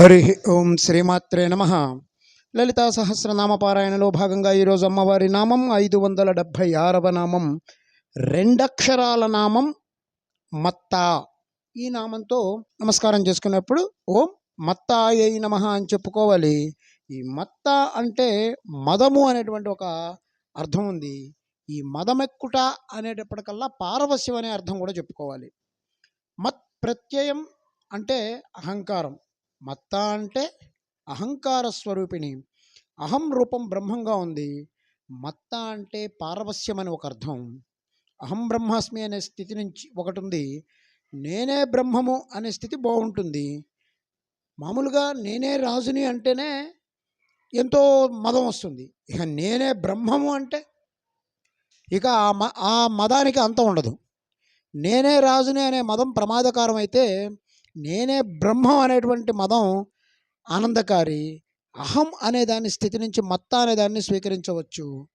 హరి ఓం శ్రీమాత్రే నమ. లలితా సహస్రనామ పారాయణలో భాగంగా ఈరోజు అమ్మవారి నామం ఐదు వందల డెబ్భై ఆరవ నామం. రెండక్షరాల నామం మత్తా. ఈ నామంతో నమస్కారం చేసుకున్నప్పుడు ఓం మత్తాయ నమ అని చెప్పుకోవాలి. ఈ మత్త అంటే మదము అనేటువంటి ఒక అర్థం ఉంది. ఈ మదమెక్కుట అనేటప్పటికల్లా పారవశ్యం అనే అర్థం కూడా చెప్పుకోవాలి. మత్ ప్రత్యయం అంటే అహంకారం. మత్త అంటే అహంకార స్వరూపిణి. అహం రూపం బ్రహ్మంగా ఉంది. మత్త అంటే పారవస్యం అని ఒక అర్థం. అహం బ్రహ్మాస్మి అనే స్థితి నుంచి ఒకటి ఉంది నేనే బ్రహ్మము అనే స్థితి బాగుంటుంది. మామూలుగా నేనే రాజుని అంటేనే ఎంతో మదం వస్తుంది. ఇక నేనే బ్రహ్మము అంటే ఇక ఆ మ ఆ మదానికి అంతం ఉండదు. నేనే రాజుని అనే మదం ప్రమాదకరం అయితే నేనే బ్రహ్మం అనేటువంటి మదం ఆనందకారి అహం అనే దాని స్థితి నుంచి మత్త అనే దాన్ని స్వీకరించవచ్చు.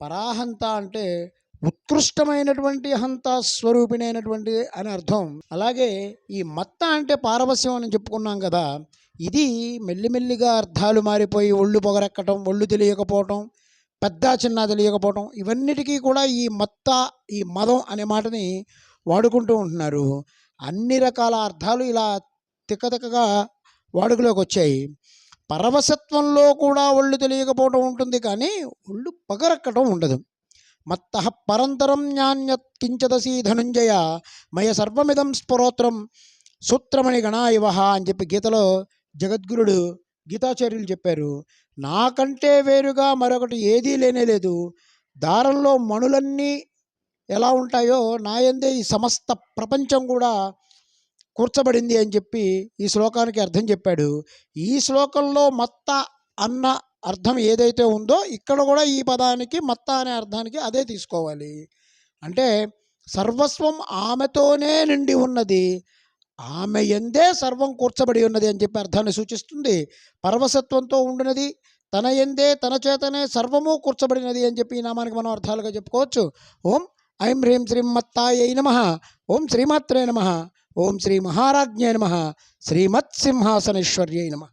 పరాహంత అంటే ఉత్కృష్టమైనటువంటి హంత స్వరూపిణైనటువంటి అని అర్థం. అలాగే ఈ మత్త అంటే పారవస్యం అని చెప్పుకున్నాం కదా ఇది మెల్లిమెల్లిగా అర్థాలు మారిపోయి ఒళ్ళు పొగరెక్కటం ఒళ్ళు తెలియకపోవటం పెద్ద చిన్న తెలియకపోవటం ఇవన్నిటికీ కూడా ఈ మత్త ఈ మదం అనే మాటని వాడుకుంటూ ఉంటున్నారు. అన్ని రకాల అర్థాలు ఇలా తిక్కతిక్కగా వాడుకలోకి వచ్చాయి పరవశత్వంలో కూడా ఒళ్ళు తెలియకపోవడం ఉంటుంది కానీ ఒళ్ళు పగరక్కటం ఉండదు. మత్త పరంతరం న్యాన్యత్ కించదసీ ధనుంజయ మయ సర్వమిదం స్ఫురోత్రం సూత్రమణి గణా ఇవహ అని చెప్పి గీతలో జగద్గురుడు గీతాచార్యులు చెప్పారు. నాకంటే వేరుగా మరొకటి ఏదీ లేనే లేదు. దారంలో మణులన్నీ ఎలా ఉంటాయో నాయందే ఈ సమస్త ప్రపంచం కూడా కూర్చబడింది అని చెప్పి ఈ శ్లోకానికి అర్థం చెప్పాడు. ఈ శ్లోకంలో మత్త అన్న అర్థం ఏదైతే ఉందో ఇక్కడ కూడా ఈ పదానికి మత్త అనే అర్థానికి అదే తీసుకోవాలి. అంటే సర్వస్వం ఆమెతోనే నిండి ఉన్నది. ఆమె ఎందే సర్వం కూర్చబడి ఉన్నది అని చెప్పి అర్థాన్ని సూచిస్తుంది. పర్వసత్వంతో ఉండినది తన ఎందే తన చేతనే సర్వము కూర్చబడినది అని చెప్పి ఈ నామానికి మనం అర్థాలుగా చెప్పుకోవచ్చు. ఓం ఐం హ్రీం శ్రీం మత్తాయ నమ ఓం శ్రీమాత్రే నమ ఓం శ్రీ మహారాజ్ఞే నమ శ్రీమత్సింహాసనేశ్వర్యై నమ